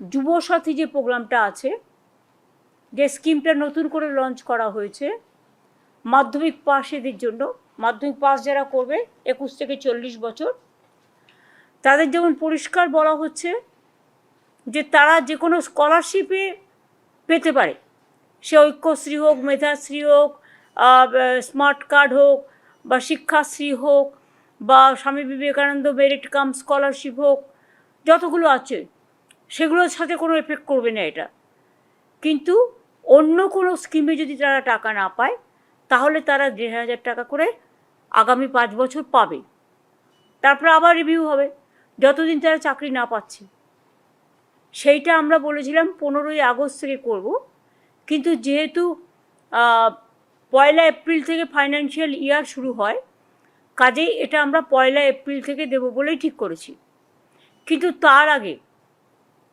যুবসাথী যে প্রোগ্রামটা আছে, যে স্কিমটা নতুন করে লঞ্চ করা হয়েছে, মাধ্যমিক পাশেদের জন্য। মাধ্যমিক পাস যারা করবে, একুশ থেকে চল্লিশ বছর, তাদের যেমন পরিষ্কার বলা হচ্ছে যে তারা যে কোনো স্কলারশিপে পেতে পারে। সে ঐক্যশ্রী হোক, মেধাশ্রী হোক স্মার্ট কার্ড হোক, বা শিক্ষাশ্রী হোক, বা Swami Vivekananda merit cum scholarship হোক, যতগুলো আছে সেগুলোর সাথে কোনো এফেক্ট করবে না এটা। কিন্তু অন্য কোনো স্কিমে যদি তারা টাকা না পায়, তাহলে তারা দেড় হাজার টাকা করে আগামী পাঁচ বছর পাবে। তারপরে আবার রিভিউ হবে, যতদিন তারা চাকরি না পাচ্ছে। সেইটা আমরা বলেছিলাম পনেরোই আগস্ট থেকে করব। কিন্তু যেহেতু পয়লা এপ্রিল থেকে ফাইন্যান্সিয়াল ইয়ার শুরু হয়, কাজেই এটা আমরা পয়লা এপ্রিল থেকে দেবো বলেই ঠিক করেছি। কিন্তু তার আগে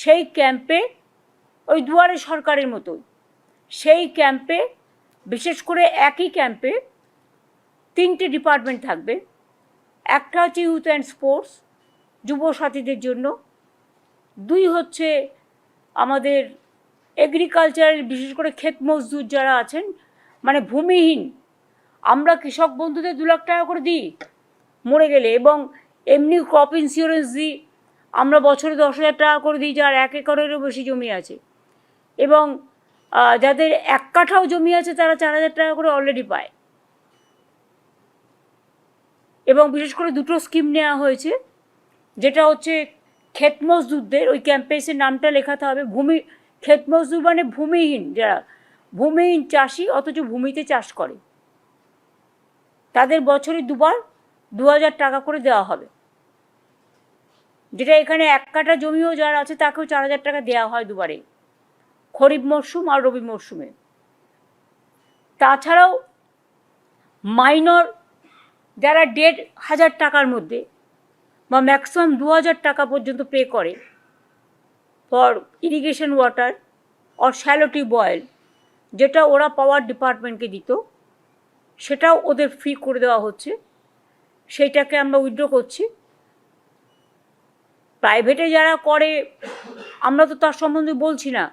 সেই ক্যাম্পে ওই দুয়ারে সরকারের মতোই, সেই ক্যাম্পে বিশেষ করে একই ক্যাম্পে তিনটে ডিপার্টমেন্ট থাকবে। একটা হচ্ছে ইউথ অ্যান্ড স্পোর্টস যুব সাথীদের জন্য। দুই হচ্ছে আমাদের এগ্রিকালচারের বিশেষ করে ক্ষেত মজদুর যারা আছেন মানে ভূমিহীন, আমরা কৃষক বন্ধুদের দু লাখ টাকা করে দিই, মরে গেলে এবং এমনি ক্রপ ইন্স্যুরেন্স দিই। আমরা বছরে দশ হাজার টাকা করে দিই, যার এক একরেরও বেশি জমি আছে। এবং যাদের এক কাঠাও জমি আছে, তারা চার হাজার টাকা করে অলরেডি পায়। এবং বিশেষ করে দুটো স্কিম নেওয়া হয়েছে, যেটা হচ্ছে ক্ষেত মজদুরদের, ওই ক্যাম্পেসের নামটা লেখাতে হবে, ভূমি, ক্ষেত মজদুর মানে ভূমিহীন যারা, ভূমিহীন চাষি অথচ ভূমিতে চাষ করে। তাদের বছরে দুবার দু হাজার টাকা করে দেওয়া হবে। যেটা এখানে এক কাঠা জমিও যার আছে, তাকেও চার হাজার টাকা দেওয়া হয় দুবারে। খরিফ মরশুম আর রবি মরশুমে তাছাড়াও মাইনর যারা দেড় হাজার টাকার মধ্যে বা ম্যাক্সিমাম দু হাজার টাকা পর্যন্ত পে করে ফর ইরিগেশন ওয়াটার অর শ্যালোটি বয়েল যেটা ওরা পাওয়ার ডিপার্টমেন্টকে দিত, সেটাও ওদের ফ্রি করে দেওয়া হচ্ছে। সেইটাকে আমরা উইথড্র করছি। প্রাইভেটে যারা করে, আমরা তো তার সম্বন্ধে বলছি না।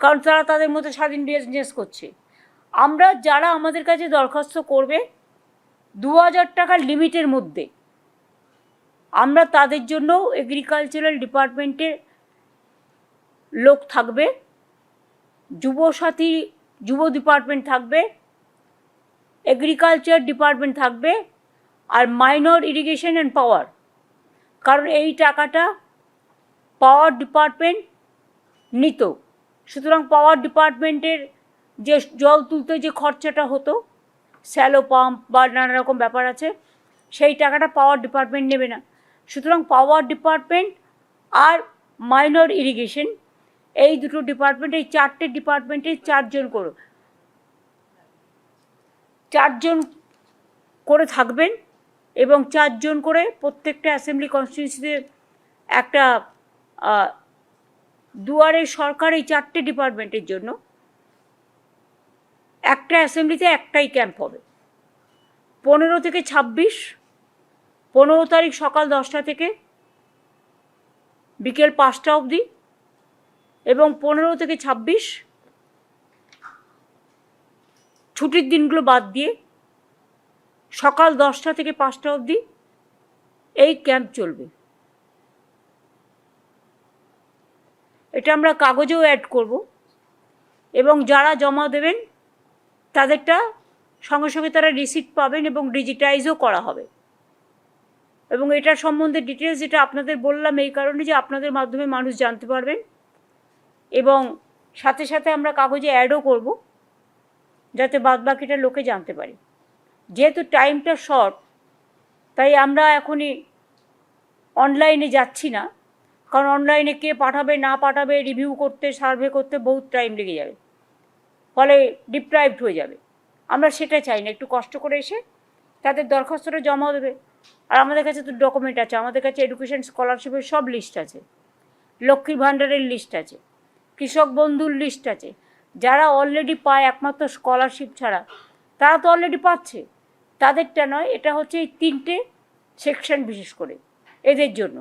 কারণ তারা তাদের মধ্যে স্বাধীন বিজনেস করছে। আমরা যারা আমাদের কাছে দরখাস্ত করবে দু হাজার টাকার লিমিটের মধ্যে, আমরা তাদের জন্য এগ্রিকালচারাল ডিপার্টমেন্টের লোক থাকবে যুবসাথী যুব ডিপার্টমেন্ট থাকবে এগ্রিকালচার ডিপার্টমেন্ট থাকবে, আর মাইনর ইরিগেশন অ্যান্ড পাওয়ার কারণ এই টাকাটা পাওয়ার ডিপার্টমেন্ট নিত। সুতরাং পাওয়ার ডিপার্টমেন্টের যে জল তুলতে যে খরচাটা হতো স্যালো পাম্প বা নানা রকম ব্যাপার আছে, সেই টাকাটা পাওয়ার ডিপার্টমেন্ট নেবে না। সুতরাং পাওয়ার ডিপার্টমেন্ট আর মাইনর ইরিগেশন এই দুটো ডিপার্টমেন্ট এই চারটে ডিপার্টমেন্টে চারজন করো, চারজন করে থাকবেন। এবং চারজন করে প্রত্যেকটা অ্যাসেম্বলি কনস্টিটিউন্সিতে একটা দুয়ারে সরকার এই চারটে ডিপার্টমেন্টের জন্য একটা অ্যাসেম্বলিতে একটাই ক্যাম্প হবে। পনেরো থেকে ছাব্বিশ, পনেরো তারিখ সকাল দশটা থেকে বিকেল পাঁচটা অবধি এবং পনেরো থেকে ছাব্বিশ ছুটির দিনগুলো বাদ দিয়ে সকাল দশটা থেকে পাঁচটা অবধি এই ক্যাম্প চলবে। এটা আমরা কাগজেও অ্যাড করব। এবং যারা জমা দেবেন, তাদেরটা সঙ্গে সঙ্গে তারা রিসিপ্ট পাবেন এবং ডিজিটাইজও করা হবে। এবং এটার সম্বন্ধে ডিটেলস যেটা আপনাদের বললাম, এই কারণে যে আপনাদের মাধ্যমে মানুষ জানতে পারবেন। এবং সাথে সাথে আমরা কাগজে অ্যাডও করব, যাতে বাদবাকিটা লোকে জানতে পারে। যেহেতু টাইমটা শর্ট তাই আমরা এখনই অনলাইনে যাচ্ছি না। কারণ অনলাইনে কে পাঠাবে, না পাঠাবে রিভিউ করতে সার্ভে করতে বহুত টাইম লেগে যাবে। ফলে ডিপ্রাইভড হয়ে যাবে। আমরা সেটা চাই না, একটু কষ্ট করে এসে তাদের দরখাস্তটা জমা দেবে। আর আমাদের কাছে তো ডকুমেন্ট আছে, আমাদের কাছে এডুকেশন স্কলারশিপের সব লিস্ট আছে। লক্ষ্মীর ভাণ্ডারের লিস্ট আছে, কৃষক বন্ধুর লিস্ট আছে। যারা অলরেডি পায় একমাত্র স্কলারশিপ ছাড়া, তারা তো অলরেডি পাচ্ছে। তাদেরটা নয় এটা হচ্ছে এই তিনটে সেকশন বিশেষ করে এদের জন্য।